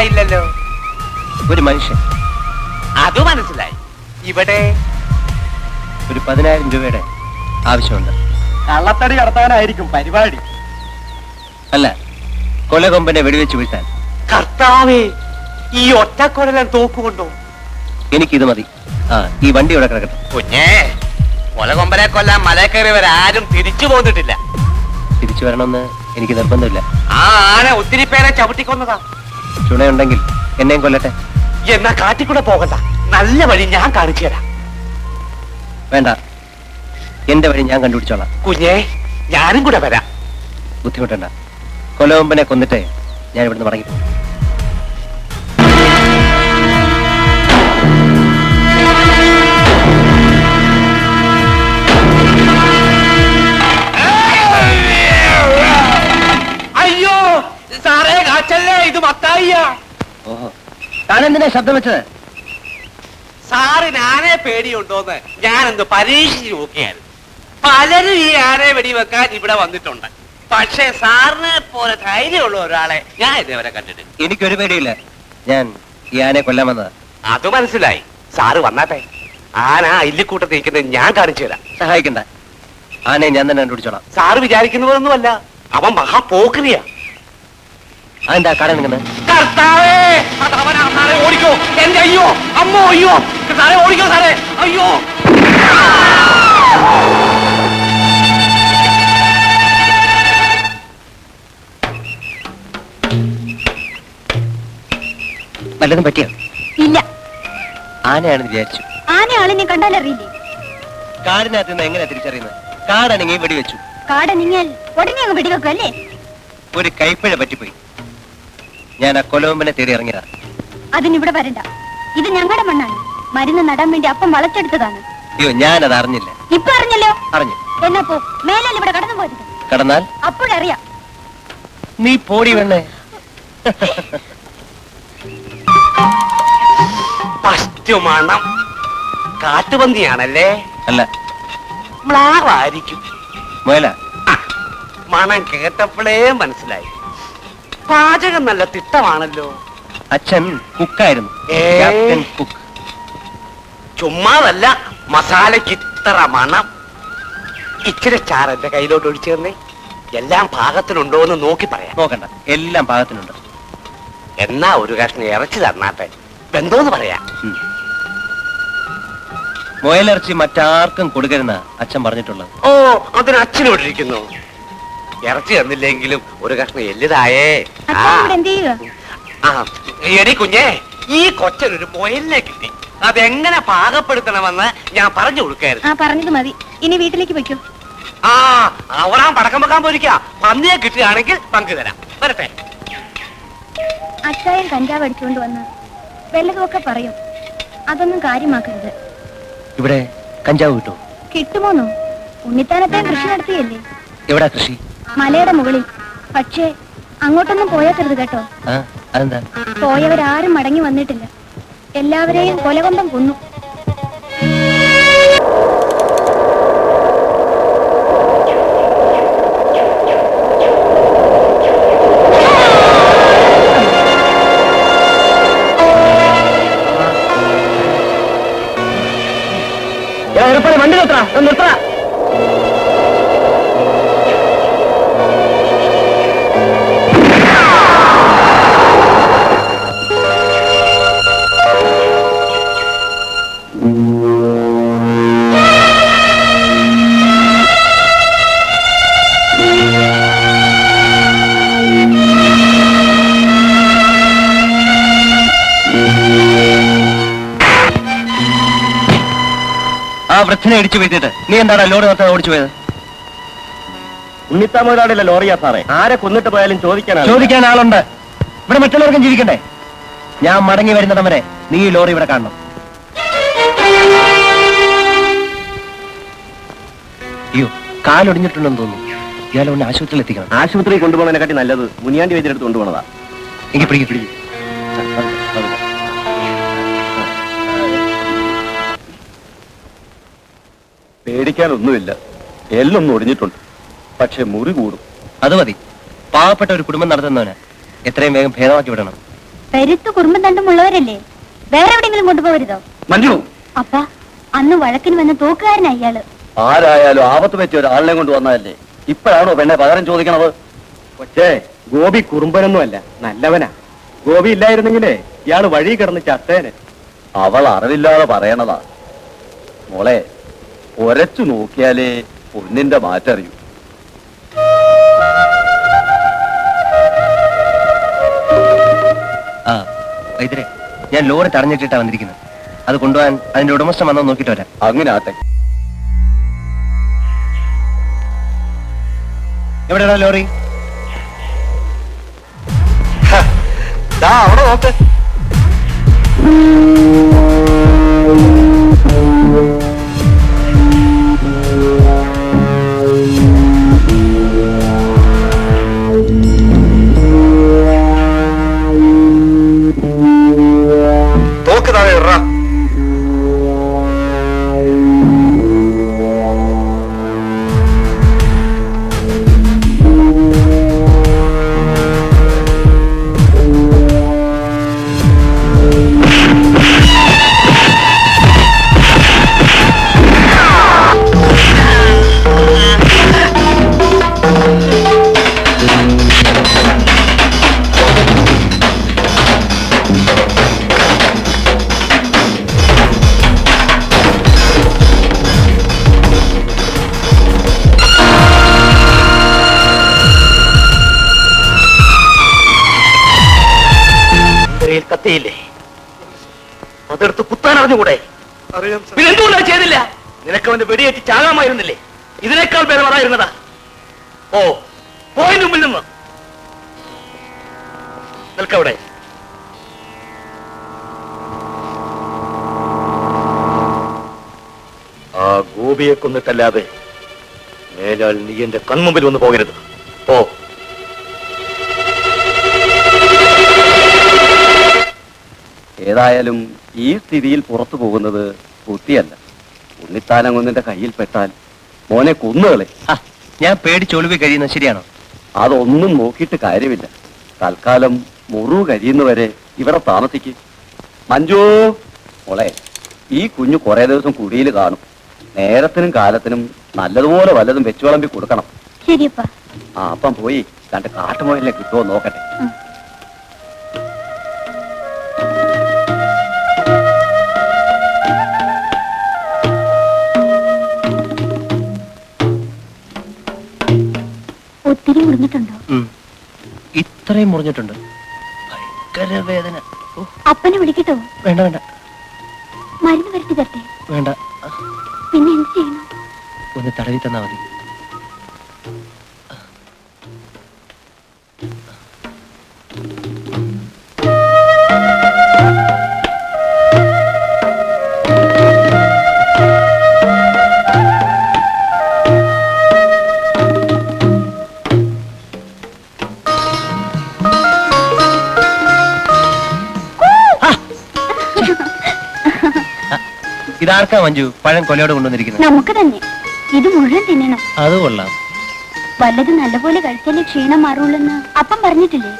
മനസ്സിലായില്ലല്ലോ. ഒരു മനുഷ്യൻ. അത് മനസ്സിലായി. ഇവിടെ ഒരു പതിനായിരം രൂപയുടെ ആവശ്യമുണ്ട്. കള്ളത്തടി കടത്താനായിരിക്കും പരിപാടി. അല്ല കൊലകൊമ്പനെ വെടിവെച്ച് വീഴ്ത്താൻ. കർത്താവേ ഈ ഒറ്റക്കൊടലൻ തോക്കുകൊണ്ടോ? എനിക്കിത് മതി. ആ ഈ വണ്ടി ഇവിടെ കിടക്കട്ടെ. കുഞ്ഞേ കൊലകൊമ്പനെ കൊല്ലാൻ മല കയറിയവരാരും തിരിച്ചു പോന്നിട്ടില്ല. തിരിച്ചു വരണമെന്ന് എനിക്ക് നിർബന്ധമില്ല. ആ ആന ഒത്തിരി പേരെ ചവിട്ടിക്കൊന്നതാ. ചുണയുണ്ടെങ്കിൽ എന്നെയും കൊല്ലട്ടെ? എന്നാ കാട്ടിക്കൂടെ പോകണ്ട. നല്ല വഴി ഞാൻ കാണിച്ചു തരാം. വേണ്ട. എന്റെ വഴി ഞാൻ കണ്ടുപിടിച്ചോളാം. കുഞ്ഞേ ഞാനും കൂടെ വരാം. ബുദ്ധിമുട്ടണ്ട. കൊലവമ്പനെ കൊന്നിട്ടേ ഞാൻ ഇവിടുന്ന് മടങ്ങി പോകും താനെന്തിനാ ശബ്ദം വെച്ചത്? സാറിന് ആനയെ പേടിയുണ്ടോന്ന് ഞാനെന്ത് പരീക്ഷിച്ച് നോക്കിയായിരുന്നു. പലരും ഈ ആനയെ വെടിവെക്കാൻ ഇവിടെ വന്നിട്ടുണ്ട്. പക്ഷേ സാറിനെ പോലെ ധൈര്യമുള്ള ഒരാളെ ഞാൻ ഇതേവരെ കണ്ടിട്ടില്ല. എനിക്കൊരു പേടിയില്ല. ഞാൻ ഈ ആനയെ കൊല്ലാൻ വന്നത്. അത് മനസ്സിലായി. സാറ് വന്നാട്ടെ. ആന ഇല്ലിക്കൂട്ടത്തിൽ നിൽക്കുന്നത് ഞാൻ കാണിച്ചു തരാം. സഹായിക്കണ്ട. ആനയെ ഞാൻ തന്നെ കണ്ടുപിടിച്ചോളാം. സാറ് വിചാരിക്കുന്നതൊന്നുമല്ല. അവൻ മഹാപോക്രിയാ. അതെന്താ കട നിൽക്കുന്നത്? കർത്താവേ അത് അവനാ. സാറേ ഓടിക്കോ. എന്റെ അയ്യോ അമ്മോ അയ്യോ. സാറേ ഓടിക്കോ സാറേ. അയ്യോ. വല്ലതും പറ്റിയോ? ഇല്ല. ആനയാണെന്ന് വിചാരിച്ചു. ആനയാളെ ഞാൻ കണ്ടാൽ അറിയില്ലേ? കാടിനകത്ത് നിന്ന് എങ്ങനെ തിരിച്ചറിയുന്നത്? കാടാണെങ്കിൽ വെടിവെച്ചു. കാടനിങ്ങൽ ഉടനെ അങ്ങ് വെടിവെക്കും അല്ലേ? ഒരു കൈപ്പിഴ പറ്റിപ്പോയി. ഞാൻ ആ കൊലവമ്പനെ തേടി ഇറങ്ങിയതാ. അതിനിവിടെ വരണ്ട. ഇത് ഞങ്ങളുടെ മണ്ണാണ്. മരുന്ന് നടാൻ വേണ്ടി അപ്പം വളച്ചെടുത്തതാണ്. അയ്യോ ഞാൻ അത് അറിഞ്ഞില്ല. ഇപ്പൊ അറിഞ്ഞല്ലോ? അറിഞ്ഞു. എന്നാ പോ മേലാൽ ഇവിടെ കടന്നു പോരുത്. കടന്നാൽ? അപ്പോഴറിയാം. നീ പോടി വേണേ കാട്ടുപന്തിയാണല്ലേ കാട്ടുപന്നിയാണല്ലേ? അല്ല. മ്ലാവായിരിക്കും. മുയല. മണം കേട്ടപ്പോഴേ മനസ്സിലായി. പാചകം നല്ല തിട്ടമാണല്ലോ. അച്ഛൻ കുക്കായിരുന്നു? Captain cook. ചുമ്മാതല്ല മസാലയ്ക്ക് ഇത്ര മണം. ഇച്ചിരി ചാർ എന്റെ കയ്യിലോട്ട് ഒഴിച്ചു തന്നേ. എല്ലാം പാകത്തിനുണ്ടോ എന്ന് നോക്കി പറയാം. നോക്കണ്ട എല്ലാം പാകത്തിനുണ്ട്. എന്നാ ഒരു കഷ്ണം ഇറച്ചി തന്നാട്ടെ. ബന്ധോന്ന് പറയാ. മുയലിറച്ചി മറ്റാർക്കും കൊടുക്കരുന്ന അച്ഛൻ പറഞ്ഞിട്ടുള്ളത്. ഓ അതിന് അച്ഛനോടിരിക്കുന്നു. ഇറച്ചി തന്നില്ലെങ്കിലും ഒരു കഷ്ണം എല്ലിതായേ. ആ. എടി കുഞ്ഞേ ഈ കൊച്ചനൊരു മൊയലിനെ കിട്ടി. അതെങ്ങനെ പാകപ്പെടുത്തണമെന്ന് ഞാൻ പറഞ്ഞു കൊടുക്കായിരുന്നു. ആ പറഞ്ഞത് മതി. ഇനി വീട്ടിലേക്ക് വെക്കൂ ആ അവളാ പടക്കം വെക്കാൻ പോയിരിക്ക. പന്നിയെ കിട്ടുകയാണെങ്കിൽ പങ്കു തരാം. വരട്ടെ. അച്ചായൻ കഞ്ചാവ് അടിച്ചുകൊണ്ട് വന്ന് വല്ലതുമൊക്കെ പറയും. അതൊന്നും കാര്യമാക്കരുത്. ഇവിടെ കഞ്ചാവ് കിട്ടുമോ? കിട്ടുമോന്നോ? ഉണ്ണിത്താനത്തെ കൃഷി നടത്തിയല്ലേ? എവിടാ കൃഷി? മലയുടെ മുകളിൽ. പക്ഷേ അങ്ങോട്ടൊന്നും പോയേക്കരുത് കേട്ടോ. പോയവരാരും മടങ്ങി വന്നിട്ടില്ല. എല്ലാവരെയും കൊലകൊമ്പം കൊന്നു. വണ്ടി നിർത്തറ നിർത്തറ വൃദ്ധനെ ഇടിച്ചു വീഴ്ത്തിട്ട് നീ എന്താണ് ലോറി നിർത്താൻ ഓടിച്ചു പോയത്? ഉണ്ണിത്താമൊരാളില്ല ലോറിയാ സാറേ. ആരെ കൊന്നിട്ട് പോയാലും ചോദിക്കാനാ ചോദിക്കാൻ ആളുണ്ട്. ഇവിടെ മറ്റുള്ളവർക്കും ജീവിക്കണ്ടേ? ഞാൻ മടങ്ങി വരുന്നിടം വരെ നീ ഈ ലോറി ഇവിടെ കാണണം. അയ്യോ കാലൊടിഞ്ഞിട്ടുണ്ടെന്ന് തോന്നുന്നു. ഇയാളെ ഒന്ന് ആശുപത്രിയിൽ എത്തിക്കണം. ആശുപത്രിയിൽ കൊണ്ടുപോകുന്നതിനെക്കാട്ടി നല്ലത് മുനിയാണ്ടി വൈദ്യരെടുത്ത് കൊണ്ടുപോകണതാ എനിക്ക് പിടിക്കും പിടിക്ക്. പേടിക്കാനൊന്നുമില്ല. എല്ലൊന്നും ഒടിഞ്ഞിട്ടുണ്ട്. പക്ഷെ മുറി കൂടും. അത് മതി. പാവപ്പെട്ട ഒരു കുടുംബം നടത്തുന്നവന് എത്രയും വേഗം ഭേദമാക്കി വിടണം. പരുത്ത് കുറുമ്പം തണ്ടും ഉള്ളവരല്ലേ? വേറെ എവിടെയെങ്കിലും കൊണ്ടുപോകരുതോ മഞ്ജു! അപ്പ അന്ന് വഴക്കിന് വന്ന തോക്കുകാരനാ ഇയാൾ. ആരായാലും ആപത്ത് വെച്ച ഒരാളിനെ കൊണ്ട് വന്നതല്ലേ ഇപ്പോഴാണോ പെണ്ണെ പകരം ചോദിക്കണത്? പക്ഷേ ഗോപി കുറുമ്പനൊന്നുമല്ല നല്ലവനാ. ഗോപി ഇല്ലായിരുന്നെങ്കിലേ ഇയാൾ വഴി കിടന്ന് ചത്തേനെ. അവൾ അറിവില്ലാതെ പറയണതാ. മോളെ ഒരച്ചു നോക്കിയാലേ ഒന്നിന്റെ മാറ്ററിയൂ. ആ വൈദ്യരെ ഞാൻ ലോറി തടഞ്ഞിട്ടിട്ടാ വന്നിരിക്കുന്നത്. അത് കൊണ്ടുപോകാൻ അതിന്റെ ഉടമസ്ഥൻ വന്നോ നോക്കിട്ട് വരാം. അങ്ങനെ ആട്ടെ. എവിടെയാണോ ലോറി? അവിടെ നോക്ക്. അറിഞ്ഞുകൂടെ പിന്നെ എന്തുകൊണ്ടാ ചെയ്തില്ല? നിനക്ക് അവന്റെ വെടിയേറ്റ് ചാകാമായിരുന്നില്ലേ? ഇതിനേക്കാൾ ഭേദമാറായിരുന്നതാ ഓ പോയിന്റ് മുമ്പിൽ നിന്ന്. നിൽക്കവിടെ. ആ ഗോപിയെ കൊന്നിട്ടല്ലാതെ മേലാൽ നീ എന്റെ കൺമുമ്പിൽ വന്ന് പോകരുത്. ഓ ഏതായാലും ഈ സ്ഥിതിയിൽ പുറത്തു പോകുന്നത് ബുദ്ധിയല്ല ഉണ്ണിത്താനങ്ങൊന്നിന്റെ കയ്യിൽ പെട്ടാൽ മോനെ കൊന്നുകളെ ഞാൻ പേടിച്ചൊളിവി കഴിയുന്ന ശരിയാണോ? അതൊന്നും നോക്കിയിട്ട് കാര്യമില്ല. തൽക്കാലം മുറു കഴിയുന്നവരെ ഇവിടെ താമസിക്കും. മഞ്ജു മോളെ ഈ കുഞ്ഞു കുറെ ദിവസം കുടിയിൽ കാണും. നേരത്തിനും കാലത്തിനും നല്ലതുപോലെ വല്ലതും വെച്ചു വിളമ്പി കൊടുക്കണം. ശരിയപ്പ. ആ അപ്പം പോയി രണ്ട് കാട്ടുമോയിലെ കിട്ടുമോ നോക്കട്ടെ. ഒത്തിരി മുറിഞ്ഞിട്ടുണ്ടോ? ഇത്രയും മുറിഞ്ഞിട്ടുണ്ട്. ഭയങ്കര വേദന. അപ്പനെ വിളിക്കട്ടോ. വേണ്ട വേണ്ട. മരുന്ന് വരട്ടി തരട്ടെ? വേണ്ട. പിന്നെ എന്ത് ചെയ്യണം? ഒന്ന് തടവി തന്നാ മതി. ഇതാർക്കാ മഞ്ജു പഴം കൊലയോട് കൊണ്ടുവന്നിരിക്കുന്നത്? നമുക്ക് തന്നെ ഇത് മുഴുവൻ തിന്നണം. അത് കൊള്ളാം. വല്ലത് നല്ലപോലെ കഴിച്ചാലേ ക്ഷീണം മാറുള്ളൂന്ന് അപ്പൻ പറഞ്ഞിട്ടില്ലേ?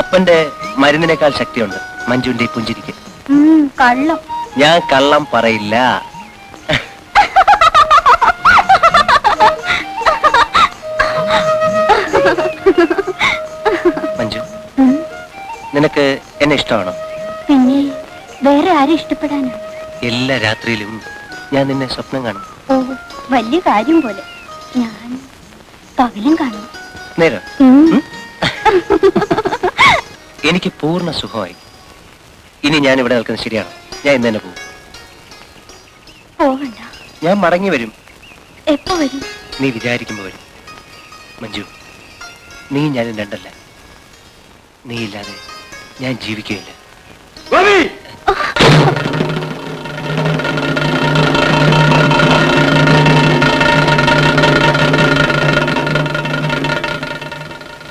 അപ്പന്റെ മരുന്നിനേക്കാൾ ശക്തിയുണ്ട് മഞ്ജുവിന്റെ ഈ പുഞ്ചിരിക്ക്. ഉം, കള്ളം. ഞാൻ കള്ളം പറയില്ല. മഞ്ജു ഉം, നിനക്ക് എന്നെ ഇഷ്ടമാണോ? പിന്നെ വേറെ ആരും ഇഷ്ടപ്പെടാനാ? എല്ലാ രാത്രിയിലും ഞാൻ നിന്നെ സ്വപ്നം കാണും. ഓ വലിയ കാര്യം പോലെ. ഞാൻ പകലും കാണും. നേരം? എനിക്ക് പൂർണ സുഖമായി. ഇനി ഞാൻ ഇവിടെ നിൽക്കുന്നത് ശരിയാണ്? ഞാൻ ഇന്ന് തന്നെ പോകും. ഞാൻ മടങ്ങി വരും. എപ്പോ വരും? നീ വിചാരിക്കുമ്പോ വരും. മഞ്ജു നീ ഞാനും രണ്ടല്ല. നീ ഇല്ലാതെ ഞാൻ ജീവിക്കുകയില്ല.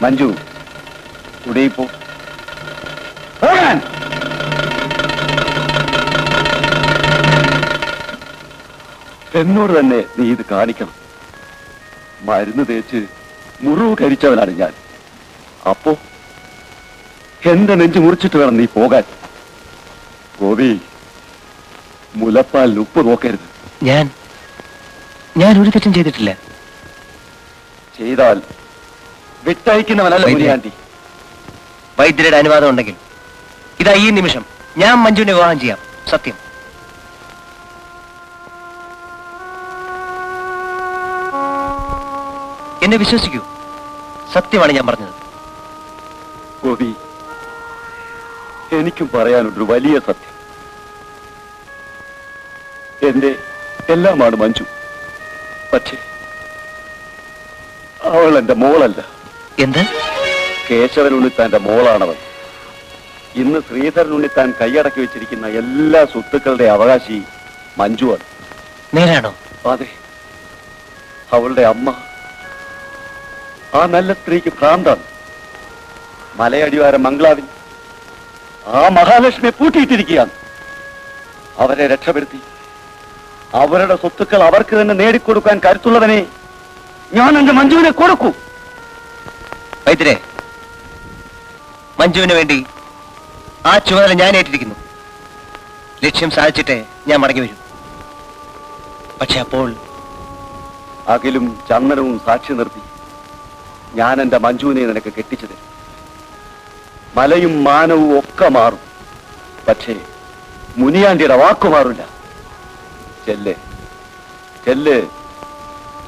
മഞ്ജു ഉടയിപ്പോ. എന്നോട് തന്നെ നീ ഇത് കാണിക്കണം. മരുന്ന് തേച്ച് മുറിവ് കരിച്ചവനാണ് ഞാൻ. അപ്പോ എന്റെ നെഞ്ച് മുറിച്ചിട്ട് വേണം നീ പോകാൻ. ഗോപി മുലപ്പാൽ ഉപ്പ് നോക്കരുത്. ഞാൻ ഞാൻ ഒരു തെറ്റും ചെയ്തിട്ടില്ല. ചെയ്താൽ വിട്ടയക്കുന്നവനല്ല വൈദ്യ. മുനിയാണ്ടി വൈദ്യരുടെ അനുവാദം ഉണ്ടെങ്കിൽ. ഇതാ ഈ നിമിഷം ഞാൻ മഞ്ജുവിനെ വിവാഹം ചെയ്യാം. സത്യം. എന്നെ വിശ്വസിക്കൂ. സത്യമാണ് ഞാൻ പറഞ്ഞത്. ഗോപി എനിക്കും പറയാനുള്ളൊരു വലിയ സത്യം. എന്റെ എല്ലാമാണ് മഞ്ജു. പക്ഷേ അവൾ എന്റെ മോളല്ല. എന്ത്? കേശവൻ ഉണ്ണിത്താന്റെ മോളാണവൻ. ഇന്ന് ശ്രീധരൻ ഉണ്ണിത്താൻ കൈയടക്കി വെച്ചിരിക്കുന്ന എല്ലാ സ്വത്തുക്കളുടെ അവകാശി മഞ്ജുവാണ്. നേരാണോ? അതെ. അവളുടെ അമ്മ. ആ നല്ല സ്ത്രീക്ക് ഭ്രാന്താണ്. മലയടിവാരം മംഗ്ലാവിൽ ആ മഹാലക്ഷ്മിയെ പൂട്ടിയിട്ടിരിക്കുകയാണ്. അവരെ രക്ഷപ്പെടുത്തി. അവരുടെ സ്വത്തുക്കൾ അവർക്ക് തന്നെ നേടിക്കൊടുക്കാൻ കരുത്തുള്ളവനെ ഞാൻ എന്റെ മഞ്ജുവിനെ കൊടുക്കൂ. വൈദ്യരെ മഞ്ജുവിന് വേണ്ടി ആ ചുമതല ഞാൻ ഏറ്റിരിക്കുന്നു ലക്ഷ്യം സാധിച്ചിട്ടേ ഞാൻ മടങ്ങി വരും. പക്ഷെ അപ്പോൾ അകിലും ചന്ദനവും സാക്ഷി നിർത്തി. ഞാൻ എന്റെ മഞ്ജുവിനെ നിനക്ക് കെട്ടിച്ചു തരും. മലയും മാനവും ഒക്കെ മാറും. പക്ഷേ മുനിയാണ്ടിയുടെ വാക്കു മാറില്ല. ചെല്ലേ ചെല്ല്.